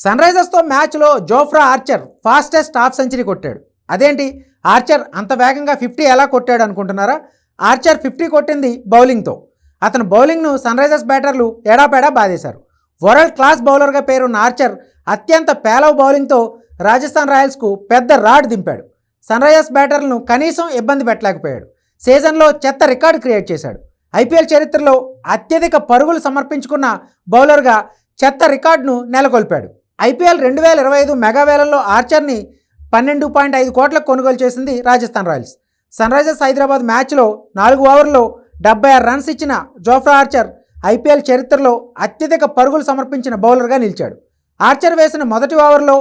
Sun రైజర్స్తో మ్యాచ్లో Jofra Archer fastest half century కొట్టాడు. అదేంటి? ఆర్చర్ అంత వేగంగా ఫిఫ్టీ ఎలా కొట్టాడు అనుకుంటున్నారా? ఆర్చర్ ఫిఫ్టీ కొట్టింది బౌలింగ్తో. అతని బౌలింగ్ను సన్ రైజర్స్ బ్యాటర్లు ఎడాపెడా బాధేశారు. వరల్డ్ క్లాస్ బౌలర్గా పేరున్న ఆర్చర్ అత్యంత పేలవ బౌలింగ్తో రాజస్థాన్ రాయల్స్కు పెద్ద రాడ్ దింపాడు. సన్ రైజర్స్ బ్యాటర్లను కనీసం ఇబ్బంది పెట్టలేకపోయాడు. సీజన్లో చెత్త రికార్డు క్రియేట్ చేశాడు. ఐపీఎల్ చరిత్రలో అత్యధిక పరుగులు సమర్పించుకున్న బౌలర్గా చెత్త రికార్డును నెలకొల్పాడు. ఐపీఎల్ రెండు వేల ఇరవై ఐదు మెగావేలంలో ఆర్చర్ని పన్నెండు పాయింట్ ఐదు కోట్లకు కొనుగోలు చేసింది Rajasthan Royals. Sun Risers Hyderabad మ్యాచ్లో నాలుగు ఓవర్లో డెబ్బై ఆరు రన్స్ ఇచ్చిన జోఫ్రా ఆర్చర్ ఐపీఎల్ చరిత్రలో అత్యధిక పరుగులు సమర్పించిన బౌలర్గా నిలిచాడు. ఆర్చర్ వేసిన మొదటి ఓవర్లో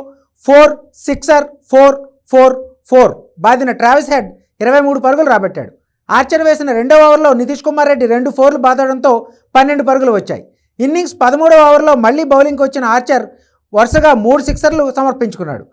four sixer four four four బాదిన Travis Head ఇరవై మూడు పరుగులు రాబట్టాడు. ఆర్చర్ వేసిన రెండవ ఓవర్లో నితీష్ కుమార్ రెడ్డి రెండు ఫోర్లు బాదడంతో పన్నెండు పరుగులు వచ్చాయి. ఇన్నింగ్స్ పదమూడవ ఓవర్లో మళ్ళీ బౌలింగ్కి వచ్చిన ఆర్చర్ వరుసగా మూడు సిక్సర్లు సమర్పించుకున్నాడు.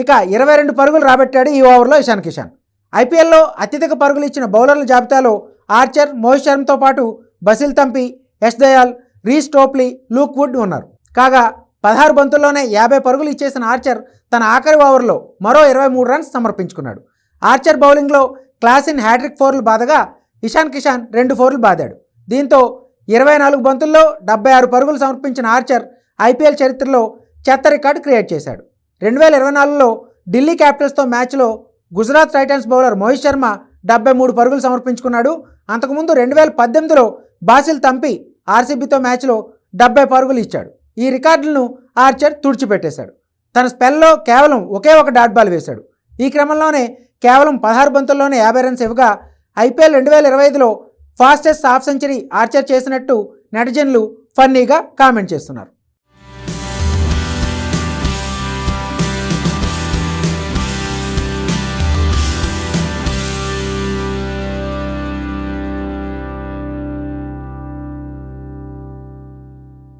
ఇక ఇరవై రెండు పరుగులు రాబట్టాడు ఈ ఓవర్లో ఇషాన్ కిషాన్. ఐపీఎల్లో అత్యధిక పరుగులు ఇచ్చిన బౌలర్ల జాబితాలో ఆర్చర్ మోహిత్ శర్మతో పాటు Basil Thampi Yash Dayal Reece Topley Luke Wood ఉన్నారు. కాగా పదహారు బంతుల్లోనే యాభై పరుగులు ఇచ్చేసిన ఆర్చర్ తన ఆఖరి ఓవర్లో మరో ఇరవై మూడు రన్స్ సమర్పించుకున్నాడు. ఆర్చర్ బౌలింగ్లో క్లాసిన్ హ్యాట్రిక్ ఫోర్లు బాదగా ఇషాన్ కిషాన్ రెండు ఫోర్లు బాదాడు. దీంతో ఇరవై నాలుగు బంతుల్లో డెబ్బై ఆరు పరుగులు సమర్పించిన ఆర్చర్ ఐపీఎల్ చరిత్రలో చెత్త రికార్డు క్రియేట్ చేశాడు. రెండు వేల ఇరవై నాలుగులో ఢిల్లీ క్యాపిటల్స్తో మ్యాచ్లో గుజరాత్ టైటన్స్ బౌలర్ మోహిత్ శర్మ డెబ్బై మూడు పరుగులు సమర్పించుకున్నాడు. అంతకుముందు రెండు వేల పద్దెనిమిదిలో బాసిల్ తంపి ఆర్సీబీతో మ్యాచ్లో డెబ్బై పరుగులు ఇచ్చాడు. ఈ రికార్డులను ఆర్చర్ తుడిచిపెట్టేశాడు. తన స్పెల్లో కేవలం ఒకే ఒక డాట్ బాల్ వేశాడు. ఈ క్రమంలోనే కేవలం పదహారు బంతుల్లోనే యాభై రన్స్ ఇవ్వగా ఐపీఎల్ రెండు వేల ఇరవై ఐదులో ఫాస్టెస్ట్ హాఫ్ సెంచరీ ఆర్చర్ చేసినట్టు నెటిజన్లు ఫన్నీగా కామెంట్ చేస్తున్నారు.